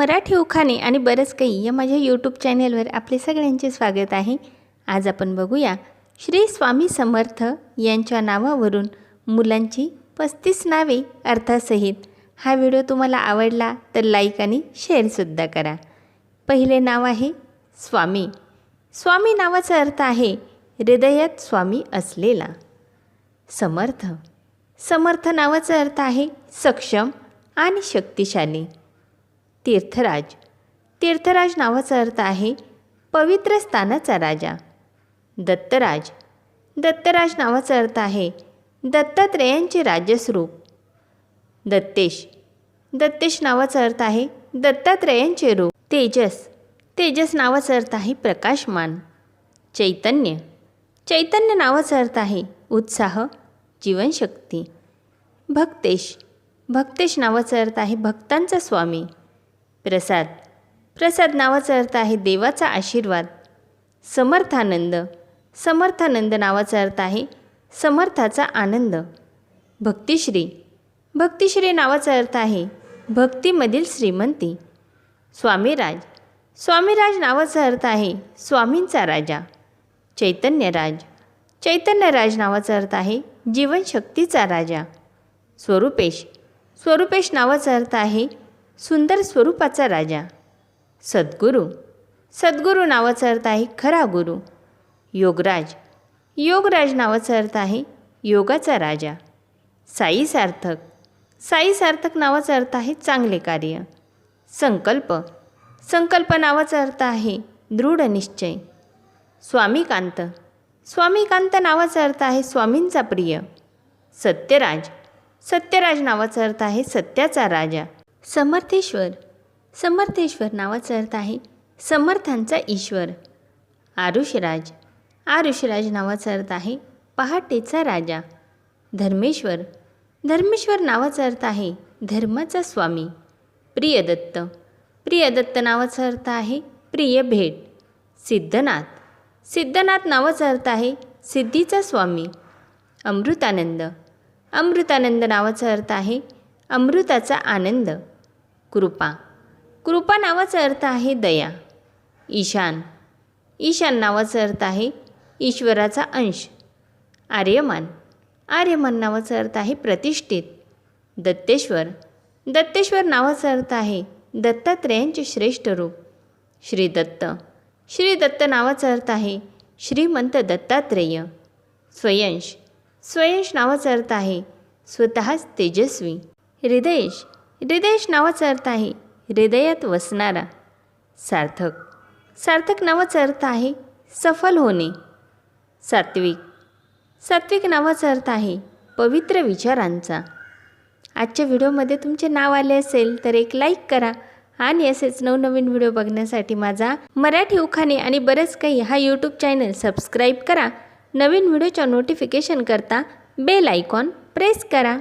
मराठी उखाणे आणि बरंच काही या माझ्या यूट्यूब चॅनेलवर आपले सगळ्यांचे स्वागत आहे. आज आपण बघूया श्री स्वामी समर्थ यांच्या नावावरून मुलांची पस्तीस नावे अर्थासहित. हा व्हिडिओ तुम्हाला आवडला तर लाईक आणि शेअरसुद्धा करा. पहिले नाव आहे स्वामी. स्वामी नावाचा अर्थ आहे हृदयात स्वामी असलेला. समर्थ. समर्थ नावाचा अर्थ आहे सक्षम आणि शक्तिशाली. तीर्थराज. तीर्थराज नावाचा अर्थ आहे पवित्र स्थानाचा राजा. दत्तराज. दत्तराज नावाचा अर्थ आहे दत्तात्रेयांचे राजस्वरूप दत्तेश. दत्तेश नावाचा अर्थ आहे दत्तात्रेयांचे रूप. तेजस. तेजस नावाचा अर्थ आहे प्रकाशमान. चैतन्य. चैतन्य नावाचा अर्थ आहे उत्साह जीवनशक्ती. भक्तेश. भक्तेश नावाचा अर्थ आहे भक्तांचा स्वामी. प्रसाद. प्रसाद नावाचा अर्थ आहे देवाचा आशीर्वाद. समर्थानंद. समर्थानंद नावाचा अर्थ आहे समर्थाचा आनंद. भक्तिश्री. भक्तिश्री नावाचा अर्थ आहे भक्तीमधील श्रीमंती. स्वामीराज. स्वामीराज नावाचा अर्थ आहे स्वामींचा राजा. चैतन्यराज. चैतन्यराज नावाचा अर्थ आहे जीवनशक्तीचा राजा. स्वरूपेश. स्वरूपेश नावाचा अर्थ आहे सुंदर स्वरूपाचा राजा. सद्गुरू. सद्गुरू नावाचा अर्थ आहे खरा गुरु. योगराज. योगराज नावाचा अर्थ आहे योगाचा राजा. साई सार्थक. साई सार्थक नावाचा अर्थ आहे चांगले कार्य. संकल्प. संकल्प नावाचा अर्थ आहे दृढ निश्चय. स्वामीकांत. स्वामीकांत नावाचा अर्थ आहे स्वामींचा प्रिय. सत्यराज. सत्यराज नावाचा अर्थ आहे सत्याचा राजा. समर्थेश्वर. समर्थेश्वर नावाचा अर्थ आहे समर्थांचा ईश्वर. आरुषराज. आरुषराज नावाचा अर्थ आहे पहाटेचा राजा. धर्मेश्वर. धर्मेश्वर नावाचा अर्थ आहे धर्माचा स्वामी. प्रियदत्त. प्रियदत्त नावाचा अर्थ आहे प्रिय भेट. सिद्धनाथ. सिद्धनाथ नावाचा अर्थ आहे सिद्धीचा स्वामी. अमृतानंद. अमृतानंद नावाचा अर्थ आहे अमृताचा आनंद. कृपा. कृपा नावाचा अर्थ आहे दया. ईशान. ईशान नावाचा अर्थ आहे ईश्वराचा अंश. आर्यमान. आर्यमान नावाचा अर्थ आहे प्रतिष्ठित. दत्तेश्वर. दत्तेश्वर नावाचा अर्थ आहे दत्तात्रेयांचे श्रेष्ठ रूप. श्री दत्त श्री दत्त नावाचा अर्थ आहे श्रीमंत दत्तात्रेय. स्वयंश. स्वयंश नावाचा अर्थ आहे स्वतःच तेजस्वी. हृदयेश हृदयेश नावाचा अर्थ आहे हृदयात वसणारा. सार्थक. सार्थक नावाचा अर्थ आहे सफल होणे. सात्विक. सात्विक नावाचा अर्थ आहे पवित्र विचारांचा. आजच्या व्हिडिओमध्ये तुमचे नाव आले असेल तर एक लाईक करा आणि असेच नवनवीन व्हिडिओ बघण्यासाठी माझा मराठी उखाणे आणि बरेच काही हा यूट्यूब चॅनल सबस्क्राईब करा. नवीन व्हिडिओच्या नोटिफिकेशन करता बेल आयकॉन प्रेस करा.